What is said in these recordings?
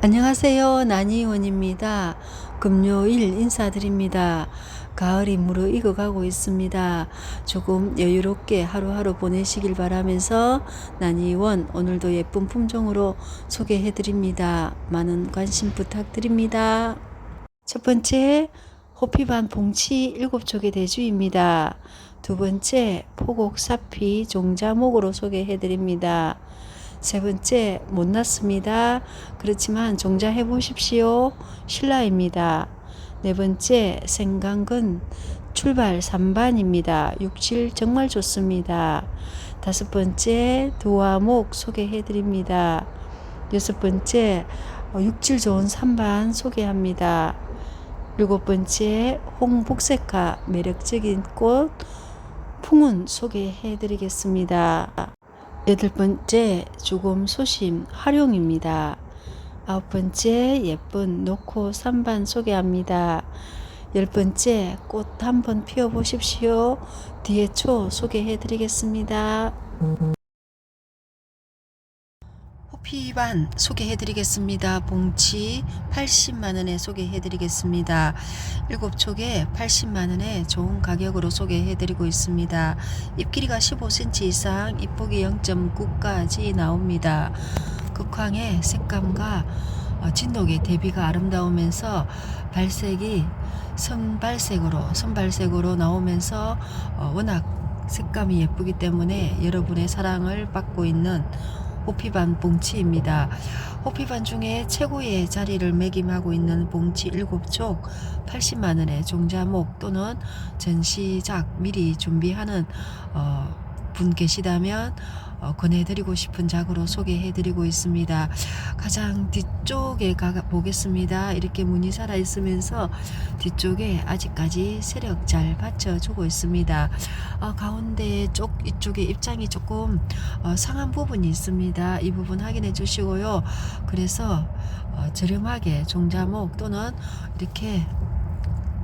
안녕하세요. 나니원입니다. 금요일 인사드립니다. 가을이 무르익어가고 있습니다. 조금 여유롭게 하루하루 보내시길 바라면서 나니원 오늘도 예쁜 품종으로 소개해드립니다. 많은 관심 부탁드립니다. 첫 번째 호피반 봉치 일곱 촉의 대주입니다. 두 번째 포곡 사피 종자목으로 소개해드립니다. 세 번째 못 났습니다. 그렇지만 종자해 보십시오. 신라입니다. 네 번째 생강근 출발 3반입니다. 육질 정말 좋습니다. 다섯 번째 도화목 소개해 드립니다. 여섯 번째 어, 육질 좋은 3반 소개합니다. 일곱 번째 홍복색화 매력적인 꽃 풍은 소개해 드리겠습니다. 여덟 번째 조금 소심 활용입니다. 아홉 번째 예쁜 노코 3반 소개합니다. 열 번째 꽃 한번 피워 보십시오. 뒤에 초 소개해 드리겠습니다. 호피반 소개해 드리겠습니다. 봉치 80만 원에 소개해 드리겠습니다. 일곱 촉에 80만 원에 좋은 가격으로 소개해 드리고 있습니다. 잎 길이가 15cm 이상, 잎폭이 0.9까지 나옵니다. 극황의 색감과 어, 진돗개 대비가 아름다우면서 발색이 선발색으로 선발색으로 나오면서 어, 워낙 색감이 예쁘기 때문에 여러분의 사랑을 받고 있는 호피반 봉치입니다. 호피반 중에 최고의 자리를 매김하고 있는 봉치 7촉 80만 원의 종자목 또는 전시작 미리 준비하는 어, 분 계시다면 어, 권해드리고 싶은 작으로 소개해드리고 있습니다. 가장 뒤쪽에 가 보겠습니다. 이렇게 문이 살아 있으면서 뒤쪽에 아직까지 세력 잘 받쳐주고 있습니다. 어, 가운데 쪽 이쪽에 입장이 조금 어, 상한 부분이 있습니다. 이 부분 확인해 주시고요. 그래서 어, 저렴하게 종자목 또는 이렇게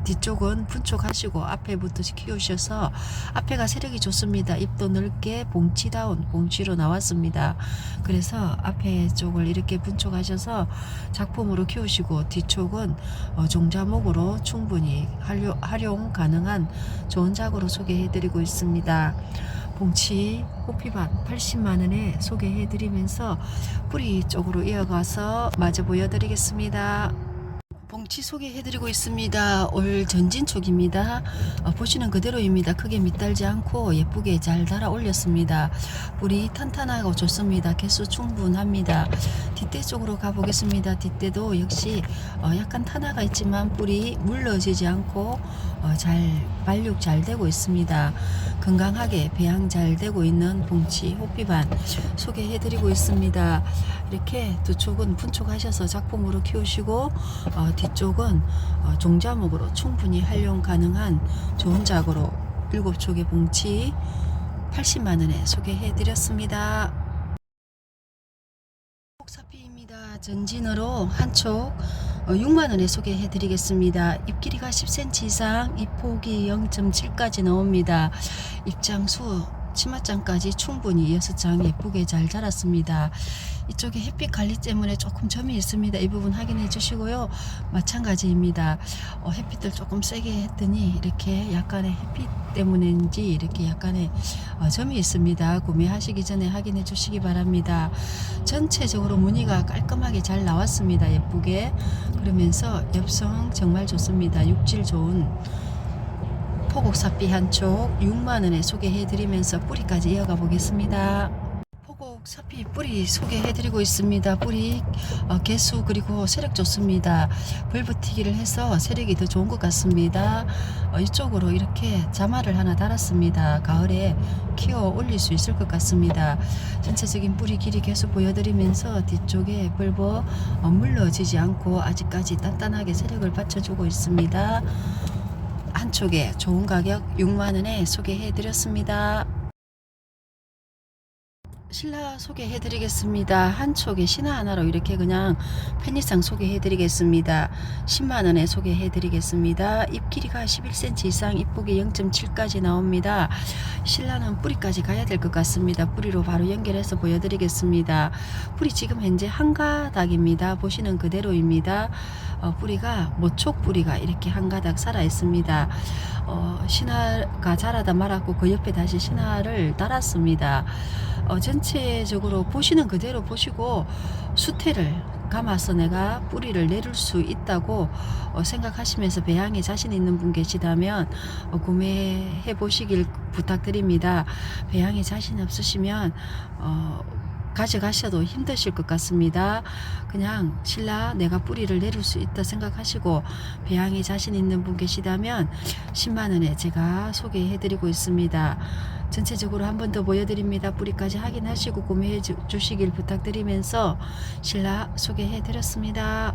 뒤쪽은 분촉하시고 앞에부터 키우셔서 앞에가 세력이 좋습니다. 잎도 넓게 봉치다운 봉치로 나왔습니다. 그래서 앞에 쪽을 이렇게 분촉하셔서 작품으로 키우시고 뒤쪽은 어, 종자목으로 충분히 활용, 활용 가능한 좋은 작으로 소개해드리고 있습니다. 봉치 호피밭 80만원에 소개해드리면서 뿌리 쪽으로 이어가서 마저 보여드리겠습니다. 봉치 소개해드리고 있습니다. 올 전진촉입니다. 어, 보시는 그대로입니다. 크게 밑달지 않고 예쁘게 잘 달아 올렸습니다. 뿌리 탄탄하고 좋습니다. 개수 충분합니다. 뒷대 쪽으로 가보겠습니다. 뒷대도 역시 어, 약간 탄화가 있지만 뿌리 물러지지 않고 어, 잘 발육 잘 되고 있습니다. 건강하게 배양 잘 되고 있는 봉치 호피반 소개해드리고 있습니다. 이렇게 두 촉은 분촉하셔서 작품으로 키우시고 어, 뒤쪽 은 어, 종자목으로 충분히 활용 가능한 좋은 작으로 일곱 촉의 봉치 80만 원에 소개해 드렸습니다. 폭사피입니다. 전진으로 한촉 6만 원에 소개해 드리겠습니다. 잎 길이가 10cm 이상, 잎 폭이 0.7까지 나옵니다. 입장수 치마장까지 충분히 6장 예쁘게 잘 자랐습니다. 이쪽에 햇빛 관리 때문에 조금 점이 있습니다. 이 부분 확인해 주시고요. 마찬가지입니다. 어, 햇빛을 조금 세게 했더니 이렇게 약간의 햇빛 때문인지 이렇게 약간의 어, 점이 있습니다. 구매하시기 전에 확인해 주시기 바랍니다. 전체적으로 무늬가 깔끔하게 잘 나왔습니다. 예쁘게. 그러면서 엽성 정말 좋습니다. 육질 좋은 포곡사피 한쪽 6만원에 소개해드리면서 뿌리까지 이어가 보겠습니다. 포곡사피 뿌리 소개해드리고 있습니다. 뿌리 어, 개수 그리고 세력 좋습니다. 불붙이기를 해서 세력이 더 좋은 것 같습니다. 어, 이쪽으로 이렇게 자마를 하나 달았습니다. 가을에 키워 올릴 수 있을 것 같습니다. 전체적인 뿌리 길이 계속 보여드리면서 뒤쪽에 벌버 어, 물러지지 않고 아직까지 단단하게 세력을 받쳐주고 있습니다. 한쪽에 좋은 가격 6만원에 소개해 드렸습니다. 신라 소개해드리겠습니다. 한 촉에 신화 하나로 이렇게 그냥 편의상 소개해드리겠습니다. 10만원에 소개해드리겠습니다. 잎 길이가 11cm 이상 잎폭이 0.7까지 나옵니다. 신라는 뿌리까지 가야 될 것 같습니다. 뿌리로 바로 연결해서 보여드리겠습니다. 뿌리 지금 현재 한 가닥입니다. 보시는 그대로입니다. 어, 뿌리가 모촉 뿌리가 이렇게 한 가닥 살아 있습니다. 어, 신화가 자라다 말았고 그 옆에 다시 신화를 달았습니다. 어, 전 체적으로 보시는 그대로 보시고 수태를 감아서 내가 뿌리를 내릴 수 있다고 어, 생각하시면서 배양에 자신 있는 분 계시다면 어, 구매해 보시길 부탁드립니다. 배양에 자신 없으시면 어, 가져가셔도 힘드실 것 같습니다. 그냥 신라 내가 뿌리를 내릴 수 있다 생각하시고 배양에 자신 있는 분 계시다면 10만 원에 제가 소개해 드리고 있습니다. 전체적으로 한 번 더 보여드립니다. 뿌리까지 확인하시고 구매해 주, 주시길 부탁드리면서 신라 소개해 드렸습니다.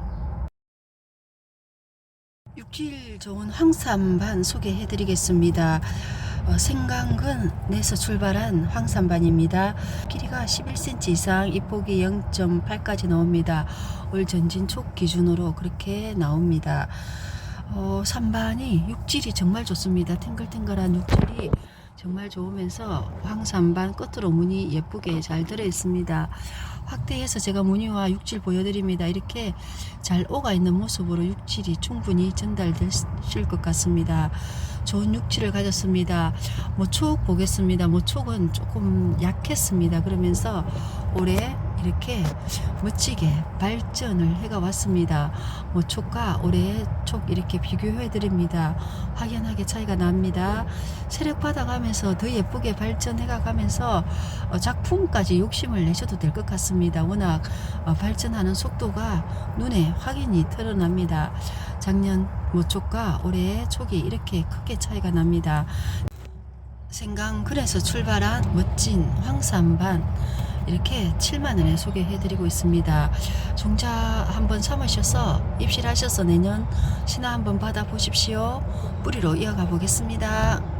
육질 좋은 황삼반 소개해 드리겠습니다. 어, 생강근 내서 출발한 황삼반입니다. 길이가 11cm 이상, 잎폭이 0.8까지 나옵니다. 올 전진 촉 기준으로 그렇게 나옵니다. 어, 삼반이 육질이 정말 좋습니다. 탱글탱글한 육질이 정말 좋으면서 황삼반 끝으로 무늬 예쁘게 잘 들어 있습니다. 확대해서 제가 무늬와 육질 보여드립니다. 이렇게 잘 오가 있는 모습으로 육질이 충분히 전달되실 것 같습니다. 좋은 육질을 가졌습니다. 모촉 보겠습니다. 모촉은 조금 약했습니다. 그러면서 올해 이렇게 멋지게 발전을 해가 왔습니다. 모촉과 올해 촉 이렇게 비교해 드립니다. 확연하게 차이가 납니다. 세력 받아가면서 더 예쁘게 발전해가 가면서 어, 작품까지 욕심을 내셔도 될 것 같습니다. 워낙 어, 발전하는 속도가 눈에 확연히 드러납니다. 작년 모촉과 올해 촉이 이렇게 크게 차이가 납니다. 생강 그래서 출발한 멋진 황삼반 이렇게 7만원에 소개해드리고 있습니다. 종자 한번 삼으셔서 입실하셔서 내년 신화 한번 받아보십시오. 뿌리로 이어가 보겠습니다.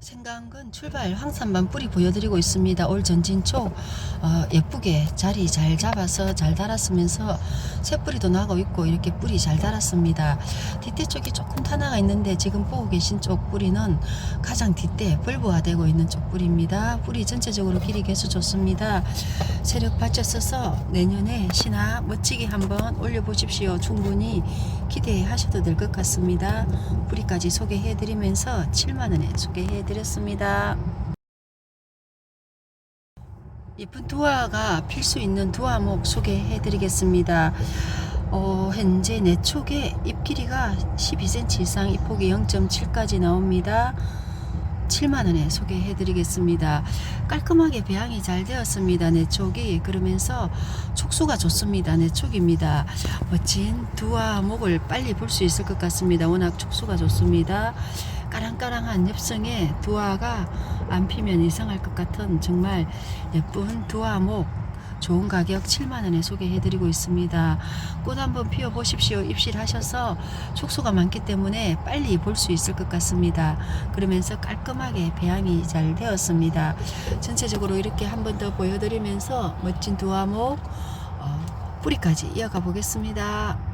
생강근 출발 황산반 뿌리 보여드리고 있습니다. 올 전진촉 어, 예쁘게 자리 잘 잡아서 잘 달았으면서 새뿌리도 나고 있고 이렇게 뿌리 잘 달았습니다. 뒷대 쪽이 조금 타나가 있는데 지금 보고 계신 쪽 뿌리는 가장 뒷대 벌브화되고 있는 쪽 뿌리입니다. 뿌리 전체적으로 길이 개수 좋습니다. 세력 받쳤어서 내년에 신화 멋지게 한번 올려보십시오. 충분히 기대하셔도 될 것 같습니다. 뿌리까지 소개해드리면서 7만원에 소개해드 렸습니다. 예쁜 두화가 필 수 있는 두화목 소개해 드리겠습니다. 어, 현재 내 촉에 잎 길이가 12cm 이상, 잎폭이 0.7까지 나옵니다. 7만원에 소개해 드리겠습니다. 깔끔하게 배양이 잘 되었습니다. 내 촉이 그러면서 촉수가 좋습니다. 내 촉입니다. 멋진 두화 목을 빨리 볼 수 있을 것 같습니다. 워낙 촉수가 좋습니다. 까랑까랑한 엽성에 두화가 안 피면 이상할 것 같은 정말 예쁜 두화목 좋은 가격 7만원에 소개해드리고 있습니다. 꽃 한번 피워보십시오. 입실하셔서 촉수가 많기 때문에 빨리 볼 수 있을 것 같습니다. 그러면서 깔끔하게 배양이 잘 되었습니다. 전체적으로 이렇게 한번 더 보여드리면서 멋진 두화목 어, 뿌리까지 이어가 보겠습니다.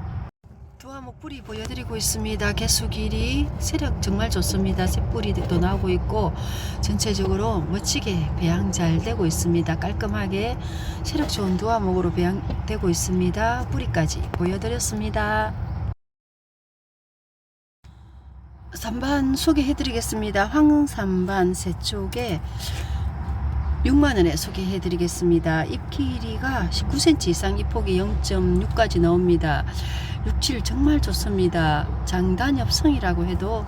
뿌리 보여드리고 있습니다. 개수 길이 세력 정말 좋습니다. 새뿌리도 나오고 있고 전체적으로 멋지게 배양 잘 되고 있습니다. 깔끔하게 세력 좋은 두화목으로 배양되고 있습니다. 뿌리까지 보여드렸습니다. 3반 소개해드리겠습니다. 황삼반 세 쪽에 6만원에 소개해드리겠습니다. 잎 길이가 19cm 이상 잎폭이 0.6까지 나옵니다. 육질 정말 좋습니다. 장단엽성이라고 해도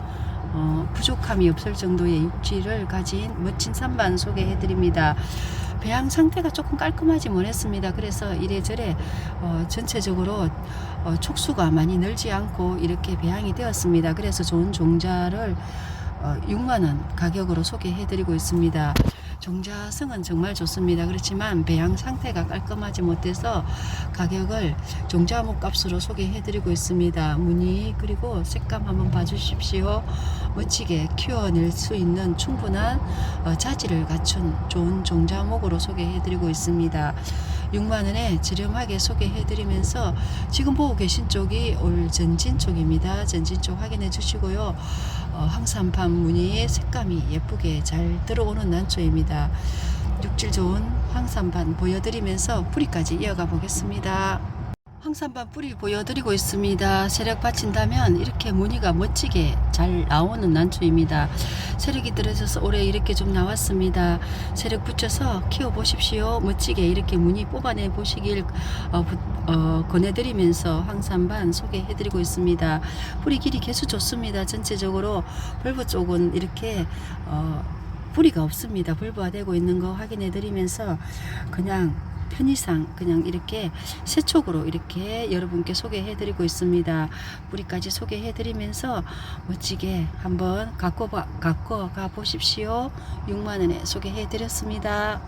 어, 부족함이 없을 정도의 육질을 가진 멋진 산반 소개해드립니다. 배양 상태가 조금 깔끔하지 못했습니다. 그래서 이래저래 어, 전체적으로 어, 촉수가 많이 늘지 않고 이렇게 배양이 되었습니다. 그래서 좋은 종자를 어, 6만원 가격으로 소개해드리고 있습니다. 종자성은 정말 좋습니다. 그렇지만 배양 상태가 깔끔하지 못해서 가격을 종자목 값으로 소개해드리고 있습니다. 무늬 그리고 색감 한번 봐주십시오. 멋지게 키워낼 수 있는 충분한 어, 자질을 갖춘 좋은 종자목으로 소개해드리고 있습니다. 6만원에 저렴하게 소개해드리면서 지금 보고 계신 쪽이 올 전진 쪽입니다. 전진 쪽 확인해 주시고요. 어, 황산판 무늬의 색감이 예쁘게 잘 들어오는 난초입니다. 육질 좋은 황산반 보여드리면서 뿌리까지 이어가 보겠습니다. 황산반 뿌리 보여드리고 있습니다. 세력 받친다면 이렇게 무늬가 멋지게 잘 나오는 난초입니다. 세력이 들어져서 올해 이렇게 좀 나왔습니다. 세력 붙여서 키워 보십시오. 멋지게 이렇게 무늬 뽑아내 보시길 어, 부- 어, 권해드리면서 황산반 소개해드리고 있습니다. 뿌리 길이 개수 좋습니다. 전체적으로 벌브 쪽은 이렇게 어, 뿌리가 없습니다. 벌브화되고 있는 거 확인해 드리면서 그냥 편의상 그냥 이렇게 세촉으로 이렇게 여러분께 소개해 드리고 있습니다. 뿌리까지 소개해 드리면서 멋지게 한번 갖고, 봐- 갖고 가 보십시오. 6만원에 소개해 드렸습니다.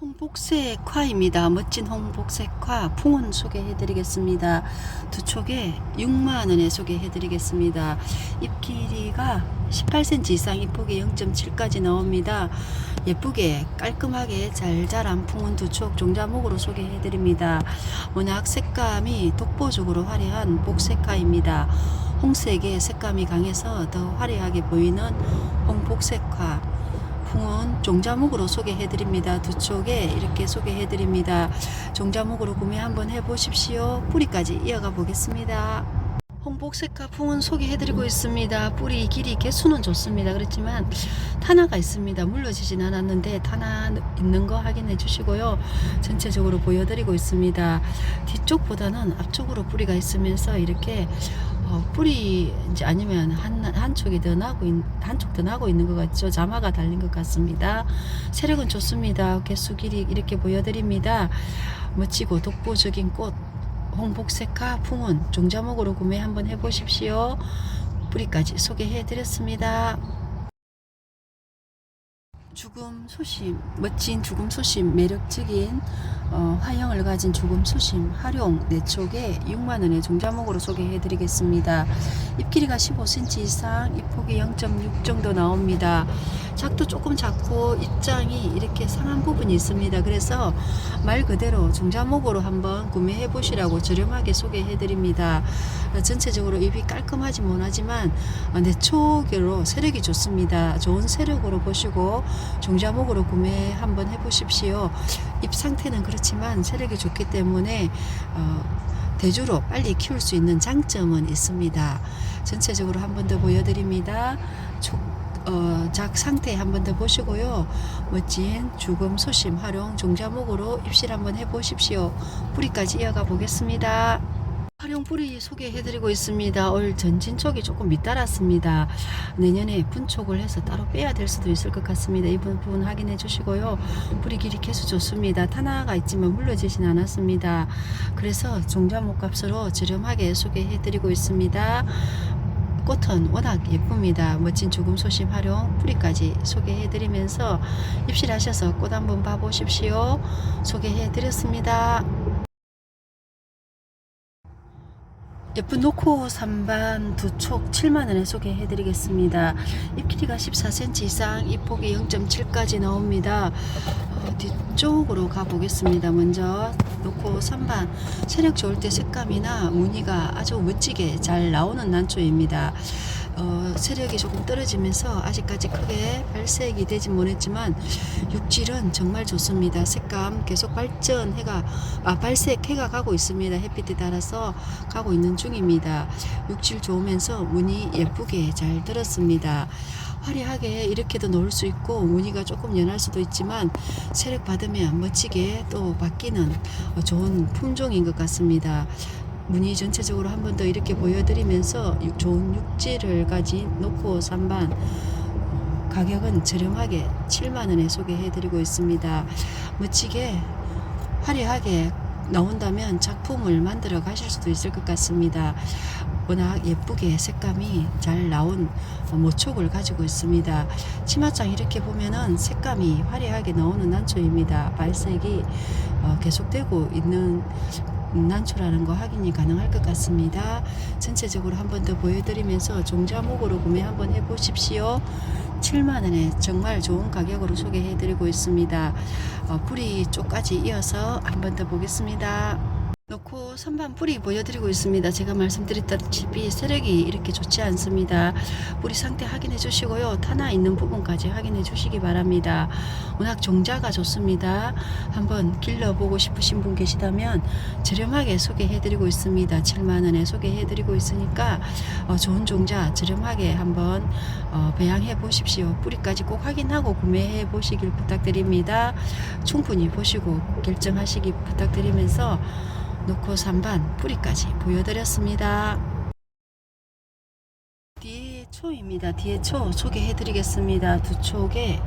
홍복색화입니다. 멋진 홍복색화 풍은 소개해 드리겠습니다. 두 촉에 6만원에 소개해 드리겠습니다. 잎 길이가 18cm 이상 잎폭이 0.7까지 나옵니다. 예쁘게 깔끔하게 잘 자란 풍은 두촉 종자목으로 소개해 드립니다. 워낙 색감이 독보적으로 화려한 복색화입니다. 홍색의 색감이 강해서 더 화려하게 보이는 홍복색화 풍은 종자목으로 소개해 드립니다. 두 쪽에 이렇게 소개해 드립니다. 종자목으로 구매 한번 해 보십시오. 뿌리까지 이어가 보겠습니다. 홍복색화 풍은 소개해드리고 있습니다. 뿌리 길이 개수는 좋습니다. 그렇지만 탄화가 있습니다. 물러지진 않았는데 탄화 있는 거 확인해 주시고요. 전체적으로 보여드리고 있습니다. 뒤쪽보다는 앞쪽으로 뿌리가 있으면서 이렇게 어, 뿌리 이제 아니면 한 한쪽이 더 나고 있, 한쪽 더 나고 있는 것 같죠. 자마가 달린 것 같습니다. 세력은 좋습니다. 개수 길이 이렇게 보여드립니다. 멋지고 독보적인 꽃 홍복색화 풍은 종자목으로 구매 한번 해보십시오. 뿌리까지 소개해 드렸습니다. 죽음 소심 멋진 죽음 소심 매력적인 어, 화형을 가진 죽음 소심 활용 내촉에 6만원의 종자목으로 소개해 드리겠습니다. 잎 길이가 15cm 이상 잎 폭이 0.6 정도 나옵니다. 작도 조금 작고 입장이 이렇게 상한 부분이 있습니다. 그래서 말 그대로 종자목으로 한번 구매해 보시라고 저렴하게 소개해 드립니다. 어, 전체적으로 잎이 깔끔하지 못하지만 어, 내촉으로 세력이 좋습니다. 좋은 세력으로 보시고 종자목으로 구매 한번 해보십시오. 잎 상태는 그렇지만 세력이 좋기 때문에 어, 대주로 빨리 키울 수 있는 장점은 있습니다. 전체적으로 한 번 더 보여드립니다. 촉, 어, 작 상태 한 번 더 보시고요. 멋진 죽음 소심 활용 종자목으로 입실 한번 해보십시오. 뿌리까지 이어가 보겠습니다. 활용 뿌리 소개해드리고 있습니다. 올 전진 쪽이 조금 밑달았습니다. 내년에 분촉을 해서 따로 빼야 될 수도 있을 것 같습니다. 이 부분 확인해 주시고요. 뿌리 길이 개수 좋습니다. 탄화가 있지만 물러지진 않았습니다. 그래서 종자목 값으로 저렴하게 소개해드리고 있습니다. 꽃은 워낙 예쁩니다. 멋진 죽음 소심 활용 뿌리까지 소개해드리면서 입실하셔서 꽃 한번 봐보십시오. 소개해드렸습니다. 예쁜 노코 산반 두촉 7만원에 소개해 드리겠습니다. 잎 길이가 14cm 이상, 잎 폭이 0.7까지 나옵니다. 어, 뒤쪽으로 가보겠습니다. 먼저 노코 산반 세력 좋을 때 색감이나 무늬가 아주 멋지게 잘 나오는 난초입니다. 어, 세력이 조금 떨어지면서 아직까지 크게 발색이 되지 못했지만 육질은 정말 좋습니다. 색감 계속 발전해가 아, 발색해가 가고 있습니다. 햇빛에 따라서 가고 있는 중입니다. 육질 좋으면서 무늬 예쁘게 잘 들었습니다. 화려하게 이렇게도 놓을 수 있고 무늬가 조금 연할 수도 있지만 세력 받으면 멋지게 또 바뀌는 어, 좋은 품종인 것 같습니다. 무늬 전체적으로 한 번 더 이렇게 보여드리면서 육- 좋은 육질을 가진 노코 산반 어, 가격은 저렴하게 7만원에 소개해드리고 있습니다. 멋지게 화려하게 나온다면 작품을 만들어 가실 수도 있을 것 같습니다. 워낙 예쁘게 색감이 잘 나온 어, 모촉을 가지고 있습니다. 치마장 이렇게 보면은 색감이 화려하게 나오는 난초입니다. 발색이 어, 계속되고 있는 난초라는 거 확인이 가능할 것 같습니다. 전체적으로 한 번 더 보여드리면서 종자목으로 구매 한번 해보십시오. 7만원에 정말 좋은 가격으로 소개해드리고 있습니다. 어, 뿌리 쪽까지 이어서 한 번 더 보겠습니다. 놓고 선반 뿌리 보여드리고 있습니다. 제가 말씀드렸다시피 세력이 이렇게 좋지 않습니다. 뿌리 상태 확인해 주시고요. 타나 있는 부분까지 확인해 주시기 바랍니다. 워낙 종자가 좋습니다. 한번 길러보고 싶으신 분 계시다면 저렴하게 소개해 드리고 있습니다. 7만원에 소개해 드리고 있으니까 어, 좋은 종자 저렴하게 한번 어, 배양해 보십시오. 뿌리까지 꼭 확인하고 구매해 보시길 부탁드립니다. 충분히 보시고 결정하시기 부탁드리면서 놓고 3반 뿌리까지 보여드렸습니다. 뒤에 초입니다. 뒤에 초 소개해드리겠습니다. 두 촉에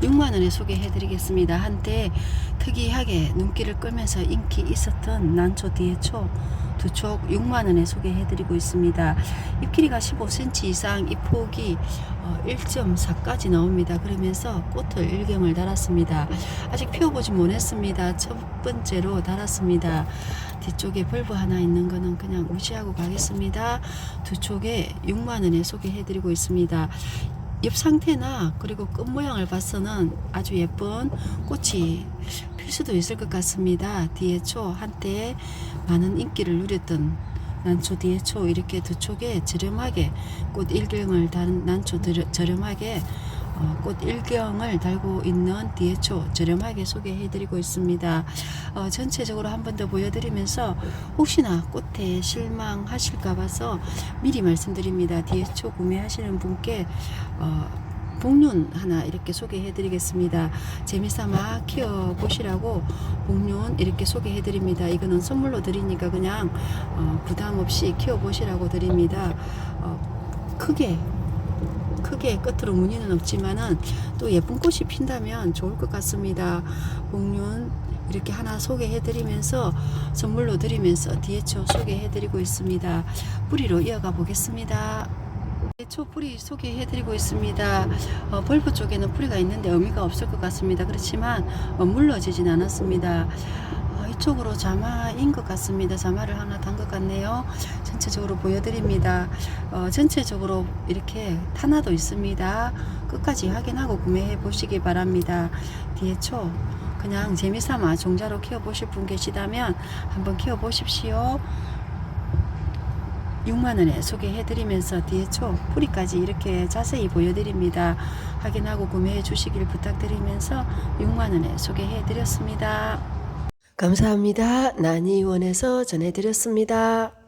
6만원에 소개해드리겠습니다. 한때 특이하게 눈길을 끌면서 인기 있었던 난초 뒤에 초 두 촉 6만원에 소개해드리고 있습니다. 잎 길이가 15cm 이상 잎 폭이 1.4까지 나옵니다. 그러면서 꽃을 일경을 달았습니다. 아직 피워보지 못했습니다. 첫 번째로 달았습니다. 뒤쪽에 벌브 하나 있는 거는 그냥 무시하고 가겠습니다. 두 쪽에 6만원에 소개해드리고 있습니다. 잎 상태나 그리고 끝 모양을 봐서는 아주 예쁜 꽃이 필 수도 있을 것 같습니다. 뒤에 초 한때 많은 인기를 누렸던 난초 뒤에 초 이렇게 두 촉에 저렴하게 꽃 일경을 단 난초 들- 저렴하게 어, 꽃 일경을 달고 있는 뒤에 초 저렴하게 소개해 드리고 있습니다. 어, 전체적으로 한 번 더 보여드리면서 혹시나 꽃에 실망하실까 봐서 미리 말씀드립니다. 뒤에 초 구매하시는 분께 어, 복륜 하나 이렇게 소개해 드리겠습니다. 재미삼아 키워 보시라고 복륜 이렇게 소개해 드립니다. 이거는 선물로 드리니까 그냥 어, 부담 없이 키워 보시라고 드립니다. 어, 크게 크게 끝으로 무늬는 없지만은 또 예쁜 꽃이 핀다면 좋을 것 같습니다. 복륜 이렇게 하나 소개해 드리면서 선물로 드리면서 뒤에 초 소개해 드리고 있습니다. 뿌리로 이어가 보겠습니다. 초 뿌리 소개해드리고 있습니다. 어, 벌브 쪽에는 뿌리가 있는데 의미가 없을 것 같습니다. 그렇지만 어, 물러지진 않았습니다. 어, 이쪽으로 자마인 것 같습니다. 자마를 하나 단 것 같네요. 전체적으로 보여드립니다. 어, 전체적으로 이렇게 타나도 있습니다. 끝까지 확인하고 구매해 보시기 바랍니다. 뒤에 초 그냥 재미삼아 종자로 키워보실 분 계시다면 한번 키워보십시오. 6만원에 소개해드리면서 뒤에 초 뿌리까지 이렇게 자세히 보여드립니다. 확인하고 구매해 주시길 부탁드리면서 6만원에 소개해드렸습니다. 감사합니다. 난이원에서 전해드렸습니다.